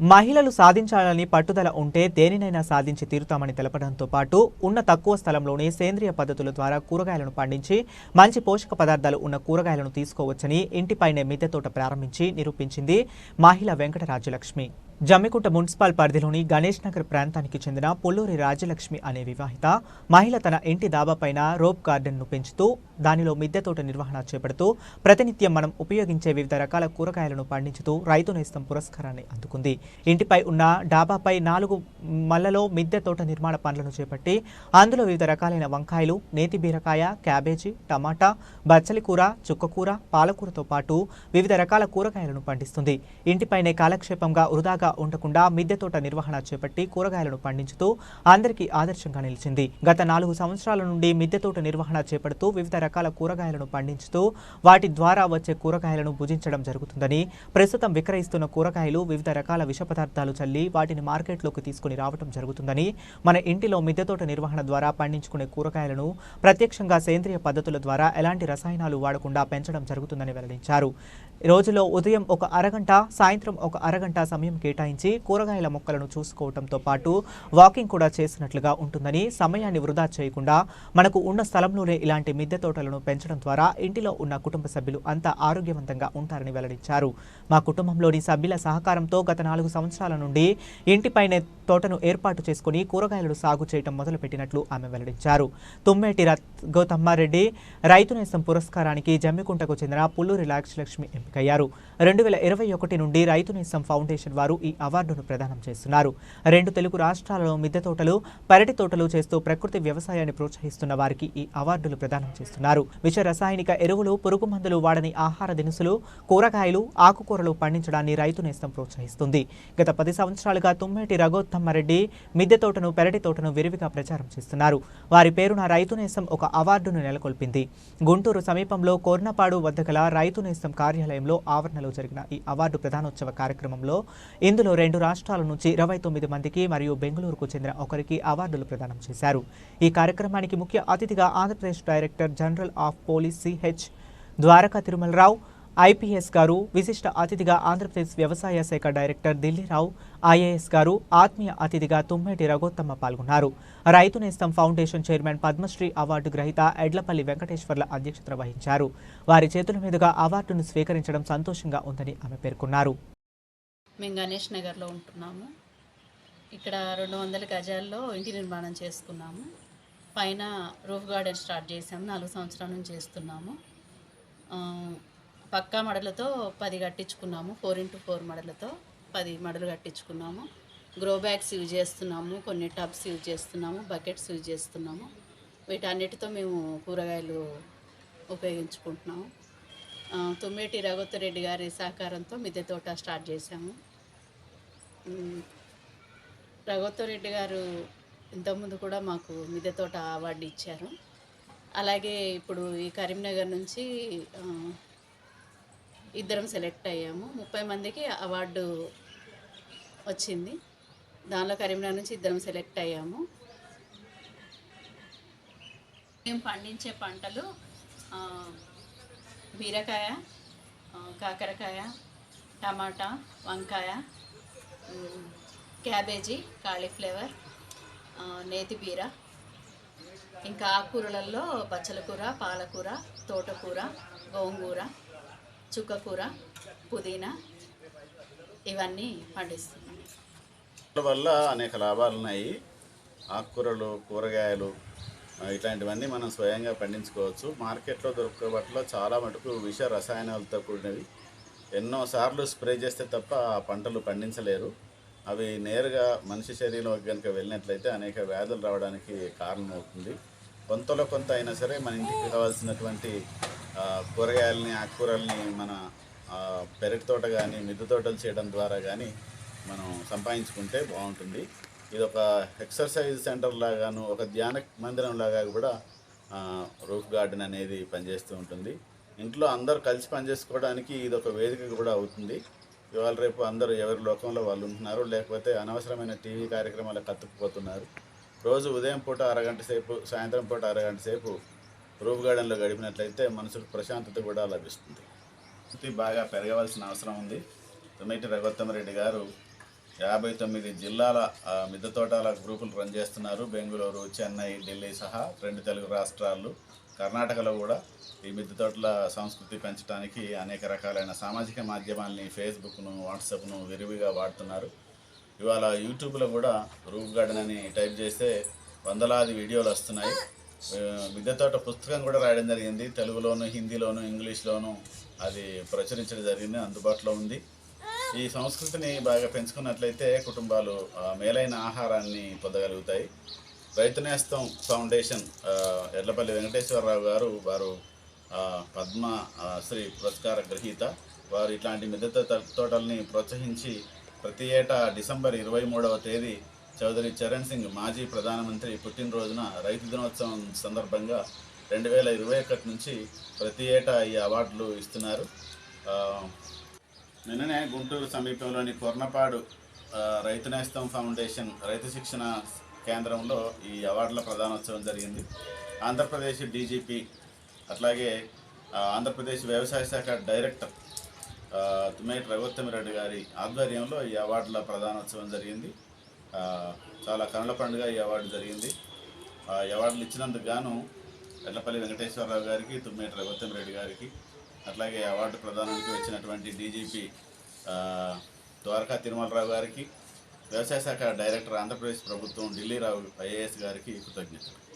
మహిళలు సాధించాలని పట్టుదల ఉంటే దేనినైనా సాధించి తీరుతామని తెలపడంతో పాటు ఉన్న తక్కువ స్థలంలోనే సేంద్రియ పద్ధతుల ద్వారా కూరగాయలను పండించి మంచి పోషక పదార్థాలు ఉన్న కూరగాయలను తీసుకోవచ్చని ఇంటిపైనే మిద్దె తోట ప్రారంభించి నిరూపించింది మహిళ వెంకటరాజ్యలక్ష్మి జమ్మికుంట మున్సిపల్ పరిధిలోని గణేష్ నగర్ ప్రాంతానికి చెందిన పొల్లూరి రాజలక్ష్మి అనే వివాహిత మహిళ తన ఇంటి దాబాపైన రోప్ గార్డెన్ను పెంచుతూ దానిలో మిద్దె తోట నిర్వహణ చేపడుతూ ప్రతినిత్యం మనం ఉపయోగించే వివిధ రకాల కూరగాయలను పండించుతూ రైతు నేస్తం పురస్కారాన్ని అందుకుంది. ఇంటిపై ఉన్న డాబాపై నాలుగు మల్లలో మిద్దె తోట నిర్మాణ పనులను చేపట్టి అందులో వివిధ రకాలైన వంకాయలు నేతి బీరకాయ క్యాబేజీ టమాటా బచ్చలి కూర చుక్కకూర పాలకూరతో పాటు వివిధ రకాల కూరగాయలను పండిస్తుంది. ఇంటిపైనే కాలక్షేపంగా వృధాగా ఉండకుండా మిద్దె తోట నిర్వహణ చేపట్టి కూరగాయలను పండించుతూ అందరికీ ఆదర్శంగా నిలిచింది. గత నాలుగు సంవత్సరాల నుండి మిద్దె తోట నిర్వహణ చేపడుతూ వివిధ రకాల కూరగాయలను పండించుతూ వాటి ద్వారా వచ్చే కూరగాయలను భుజించడం జరుగుతుందని ప్రస్తుతం విక్రయిస్తున్న కూరగాయలు వివిధ రకాల విష పదార్థాలు చల్లి వాటిని మార్కెట్లోకి తీసుకుని రావడం జరుగుతుందని మన ఇంటిలో మిద్దె తోట నిర్వహణ ద్వారా పండించుకునే కూరగాయలను ప్రత్యక్షంగా సేంద్రియ పద్ధతుల ద్వారా ఎలాంటి రసాయనాలు వాడకుండా పెంచడం జరుగుతుందని వెల్లడించారు. రోజులో ఉదయం ఒక అరగంట సాయంత్రం ఒక అరగంట సమయం కేటాయించి కూరగాయల మొక్కలను చూసుకోవడంతో పాటు వాకింగ్ కూడా చేసినట్లుగా ఉంటుందని సమయాన్ని వృధా చేయకుండా మనకు ఉన్న స్థలంలోనే ఇలాంటి మిద్దె తోటలను పెంచడం ద్వారా ఇంటిలో ఉన్న కుటుంబ సభ్యులు అంతా ఆరోగ్యవంతంగా ఉంటారని వెల్లడించారు. మా కుటుంబంలోని సభ్యుల సహకారంతో గత నాలుగు సంవత్సరాల నుండి ఇంటిపైనే తోటను ఏర్పాటు చేసుకుని కూరగాయలను సాగు చేయడం మొదలుపెట్టినట్లు ఆమె వెల్లడించారు. తుమ్మేటి రత్ గౌతమ్మారెడ్డి రైతు నేస్తం పురస్కారానికి జమ్మికుంటకు చెందిన పుల్లూరి లక్ష్మి ఎంపికయ్యారు రెండు వేల ఇరవై ఒకటి నుండి రైతు నేస్తం ఫౌండేషన్ వారు ఈ అవార్డును ప్రదానం చేస్తున్నారు. రెండు తెలుగు రాష్ట్రాలలో మిద్దె తోటలు పెరటి తోటలు చేస్తూ ప్రకృతి వ్యవసాయాన్ని ప్రోత్సహిస్తున్న వారికి ఈ అవార్డులు ప్రదానం చేస్తున్నారు. విష రసాయనిక ఎరువులు పురుగు మందులు వాడని ఆహార దినుసులు కూరగాయలు ఆకుకూరలు పండించడాన్ని రైతు నేస్తం ప్రోత్సహిస్తుంది. గత పది సంవత్సరాలుగా తుమ్మేటి రఘోత్తమ్మరెడ్డి మిద్దె తోటను పెరటి తోటను విరివిగా ప్రచారం చేస్తున్నారు. వారి పేరున రైతు నేస్తం ఒక అవార్డును నెలకొల్పింది. గుంటూరు సమీపంలో కోర్నపాడు వద్ద గల రైతు నేస్తం కార్యాలయం కార్యాలయంలో ఆవరణలో జరిగిన ఈ అవార్డు ప్రధానోత్సవ కార్యక్రమంలో ఇందులో రెండు రాష్ట్రాల నుంచి ఇరవై తొమ్మిది మందికి మరియు బెంగళూరుకు చెందిన ఒకరికి అవార్డులు ప్రదానం చేశారు. ఈ కార్యక్రమానికి ముఖ్య అతిథిగా Andhra Pradesh director general of police CH Dwaraka Tirumala Rao IPS గారు విశిష్ట అతిథిగా ఆంధ్రప్రదేశ్ వ్యవసాయ శాఖ డైరెక్టర్ దిల్లీరావు ఐఏఎస్ గారు ఆత్మీయ అతిథిగా తుమ్మేటి రఘోత్తమ్మ పాల్గొన్నారు. రైతు నేస్తం ఫౌండేషన్ చైర్మన్ పద్మశ్రీ అవార్డు గ్రహీత ఎడ్లపల్లి వెంకటేశ్వర్ల అధ్యక్షత వహించారు. వారి చేతుల మీదుగా అవార్డును స్వీకరించడం సంతోషంగా ఉందని ఆమె పేర్కొన్నారు. మేము గణేష్ నగర్లో ఉంటున్నాము. ఇక్కడ రెండు వందల గజాల్లో ఇంటి నిర్మాణం చేసుకున్నాము. పైన రూఫ్ గార్డెన్ స్టార్ట్ చేసాము నాలుగు సంవత్సరాల నుంచి చేస్తున్నాము. పక్కా మడలతో పది కట్టించుకున్నాము. ఫోర్ ఇంటూ ఫోర్ మడలతో పది మడలు కట్టించుకున్నాము. గ్రో బ్యాగ్స్ యూజ్ చేస్తున్నాము. కొన్ని టబ్స్ యూజ్ చేస్తున్నాము. బకెట్స్ యూజ్ చేస్తున్నాము. వీటన్నిటితో మేము కూరగాయలు ఉపయోగించుకుంటున్నాము. తుమ్మేటి రఘుత్తరెడ్డి గారి సహకారంతో మిద్దె తోట స్టార్ట్ చేశాము. ఉమ్, గారు ఇంతకుముందు కూడా మాకు మిద్దె తోట అవార్డు ఇచ్చారు. అలాగే ఇప్పుడు ఈ కరీంనగర్ నుంచి ఇద్దరం సెలెక్ట్ అయ్యాము. ముప్పై మందికి అవార్డు వచ్చింది. దానిలో కరీంనగర్ నుంచి ఇద్దరం సెలెక్ట్ అయ్యాము. మేము పండించే పంటలు బీరకాయ కాకరకాయ టమాటా వంకాయ క్యాబేజీ కాలీఫ్లవర్ నేతి బీర ఇంకా ఆకుకూరలలో బచ్చల కూర పాలకూర తోటకూర గోంగూర చుక్కకూర పుదీనా ఇవన్నీ పండిస్తున్నాం. వల్ల అనేక లాభాలు ఉన్నాయి. ఆకుకూరలు కూరగాయలు ఇట్లాంటివన్నీ మనం స్వయంగా పండించుకోవచ్చు. మార్కెట్లో దొరికే వాటిలో చాలా మటుకు విష రసాయనాలతో కూడినవి. ఎన్నో సార్లు స్ప్రే చేస్తే తప్ప ఆ పంటలు పండించలేరు. అవి నేరుగా మనిషి శరీరంలోకి కనుక వెళ్ళినట్లయితే అనేక వ్యాధులు రావడానికి కారణమవుతుంది. కొంతలో కొంత అయినా సరే మన ఇంటికి కావాల్సినటువంటి కూరగాయలని ఆకుకూరల్ని మన పెరటి తోట కానీ మిద్దె తోటలు చేయడం ద్వారా కానీ మనం సంపాదించుకుంటే బాగుంటుంది. ఇది ఒక ఎక్సర్సైజ్ సెంటర్ లాగాను ఒక ధ్యాన మందిరం లాగా కూడా రూఫ్ గార్డెన్ అనేది పనిచేస్తూ ఉంటుంది. ఇంట్లో అందరూ కలిసి పనిచేసుకోవడానికి ఇది ఒక వేదిక కూడా అవుతుంది. ఇవాళ రేపు అందరూ ఎవరి లోకంలో వాళ్ళు ఉంటున్నారు లేకపోతే అనవసరమైన టీవీ కార్యక్రమాలకు కత్తుకుపోతున్నారు రోజు ఉదయం పూట అరగంట సేపు సాయంత్రం పూట అరగంట సేపు రూఫ్ గార్డెన్లో గడిపినట్లయితే మనసుకు ప్రశాంతత కూడా లభిస్తుంది. ఇది బాగా పెరగవలసిన అవసరం ఉంది. తొమ్మిది రఘోత్తమరెడ్డి గారు యాభై తొమ్మిది జిల్లాల మిద్దె తోటల గ్రూపులు రన్ చేస్తున్నారు. బెంగళూరు చెన్నై ఢిల్లీ సహా రెండు తెలుగు రాష్ట్రాలు కర్ణాటకలో కూడా ఈ మిద్దె తోటల సంస్కృతి పెంచడానికి అనేక రకాలైన సామాజిక మాధ్యమాల్ని ఫేస్బుక్ను వాట్సాప్ను విరివిగా వాడుతున్నారు. ఇవాళ యూట్యూబ్లో కూడా రూఫ్ గార్డెన్ అని టైప్ చేస్తే వందలాది వీడియోలు వస్తున్నాయి. మిద్దెతోట పుస్తకం కూడా రాయడం జరిగింది. తెలుగులోను హిందీలోను ఇంగ్లీష్లోను అది ప్రచురించడం జరిగింది. అందుబాటులో ఉంది. ఈ సంస్కృతిని బాగా పెంచుకున్నట్లయితే కుటుంబాలు మేలైన ఆహారాన్ని పొందగలుగుతాయి. రైతు నేస్తం ఫౌండేషన్ ఎడ్లపల్లి ఎర్లపల్లి వెంకటేశ్వరరావు గారు వారు పద్మ శ్రీ పురస్కార గ్రహీత. వారు ఇట్లాంటి మిద్దె తోటల్ని ప్రోత్సహించి ప్రతి ఏటా డిసెంబర్ ఇరవై మూడవ తేదీ చౌదరి చరణ్ సింగ్ మాజీ ప్రధానమంత్రి పుట్టినరోజున రైతు దినోత్సవం సందర్భంగా రెండు వేల ఇరవై ఒకటి నుంచి ప్రతి ఏటా ఈ అవార్డులు ఇస్తున్నారు. నిన్ననే గుంటూరు సమీపంలోని కొర్నపాడు రైతు నేస్తం ఫౌండేషన్ రైతు శిక్షణ కేంద్రంలో ఈ అవార్డుల ప్రధానోత్సవం జరిగింది. ఆంధ్రప్రదేశ్ డీజీపీ అట్లాగే ఆంధ్రప్రదేశ్ వ్యవసాయ శాఖ డైరెక్టర్ తుమ్మేటి రఘుత్తమిరెడ్డి గారి ఆధ్వర్యంలో ఈ అవార్డుల ప్రధానోత్సవం జరిగింది. చాలా కనుల పండుగ ఈ అవార్డు జరిగింది. ఆ, ఈ అవార్డులు ఇచ్చినందుకు గాను ఎల్లపల్లి వెంకటేశ్వరరావు గారికి తుమ్మేటి రఘుత్తమిరెడ్డి గారికి అట్లాగే అవార్డు ప్రదానానికి వచ్చినటువంటి డీజీపీ ద్వారకా తిరుమలరావు గారికి వ్యవసాయ శాఖ డైరెక్టర్ ఆంధ్రప్రదేశ్ ప్రభుత్వం ఢిల్లీ రావు ఐఏఎస్ గారికి కృతజ్ఞతలు.